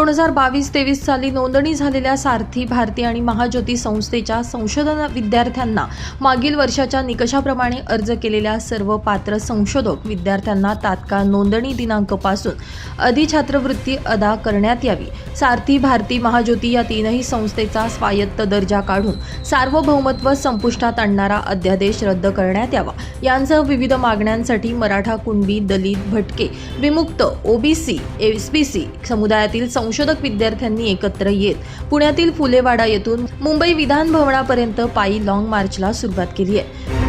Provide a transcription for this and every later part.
दोन हजार बावीस तेवीस साली नोंदणी झालेल्या सारथी भारती आणि महाज्योती संस्थेच्या संशोधन विद्यार्थ्यांना मागील वर्षाच्या निकषाप्रमाणे अर्ज केलेल्या सर्व पात्र संशोधक विद्यार्थ्यांना तात्काळ नोंदणी दिनांकपासून अधिछात्रवृत्ती अदा करण्यात यावी. सारथी भारती महाज्योती या तीनही संस्थेचा स्वायत्त दर्जा काढून सार्वभौमत्व संपुष्टात आणणारा अध्यादेश रद्द करण्यात यावा. यांसह विविध मागण्यांसाठी मराठा कुणबी दलित भटके विमुक्त ओबीसी एसबीसी समुदायातील संशोधक विद्यार्थ्यांनी एकत्र येत पुण्यातील फुलेवाडा येथून मुंबई विधान भवनापर्यंत पायी लाँग मार्चला सुरुवात केली आहे.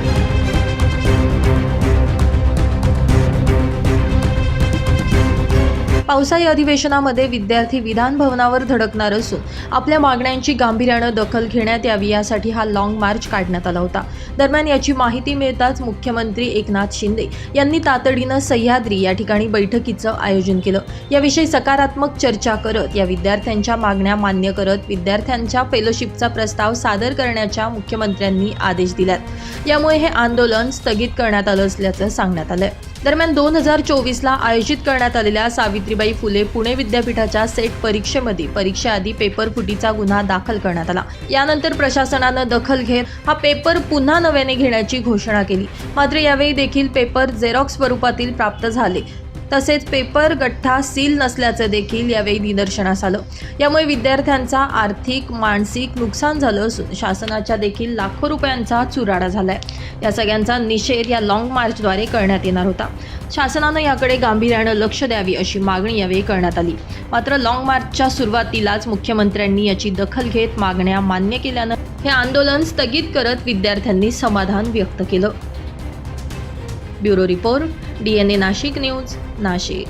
पावसाळी अधिवेशनामध्ये विद्यार्थी विधान भवनावर धडकणार असून आपल्या मागण्यांची गांभीर्यानं दखल घेण्यात यावी यासाठी हा लाँग मार्च काढण्यात आला होता. दरम्यान याची माहिती मिळताच मुख्यमंत्री एकनाथ शिंदे यांनी तातडीनं सह्याद्री या ठिकाणी बैठकीचं आयोजन केलं. याविषयी सकारात्मक चर्चा करत या विद्यार्थ्यांच्या मागण्या मान्य करत विद्यार्थ्यांच्या फेलोशिपचा प्रस्ताव सादर करण्याच्या मुख्यमंत्र्यांनी आदेश दिल्यात. यामुळे हे आंदोलन स्थगित करण्यात आलं असल्याचं सांगण्यात आलंय. दरम्यान दोन हजार चोवीसला आयोजित करण्यात आलेल्या सावित्रीबाई फुले पुणे विद्यापीठाच्या सेट परीक्षेमध्ये परीक्षेआधी पेपर फुटीचा गुन्हा दाखल करण्यात आला. यानंतर प्रशासनानं दखल घेत हा पेपर पुन्हा नव्याने घेण्याची घोषणा केली. मात्र यावेळी देखील पेपर झेरॉक्स स्वरूपातील प्राप्त झाले. तसेच पेपर गठ्ठा सील नसल्याचं देखील यावेळी निदर्शनास आलं. यामुळे विद्यार्थ्यांचा आर्थिक मानसिक नुकसान झालं असून शासनाच्या देखील लाखो रुपयांचा चुराडा झालाय. या सगळ्यांचा निषेध या लाँग मार्चद्वारे करण्यात येणार होता. शासनानं याकडे गांभीर्यानं लक्ष द्यावी अशी मागणी यावेळी करण्यात आली. मात्र लाँग मार्चच्या सुरुवातीलाच मुख्यमंत्र्यांनी याची दखल घेत मागण्या मान्य केल्यानं हे आंदोलन स्थगित करत विद्यार्थ्यांनी समाधान व्यक्त केलं. Bureau report DNA Nashik news Nashik.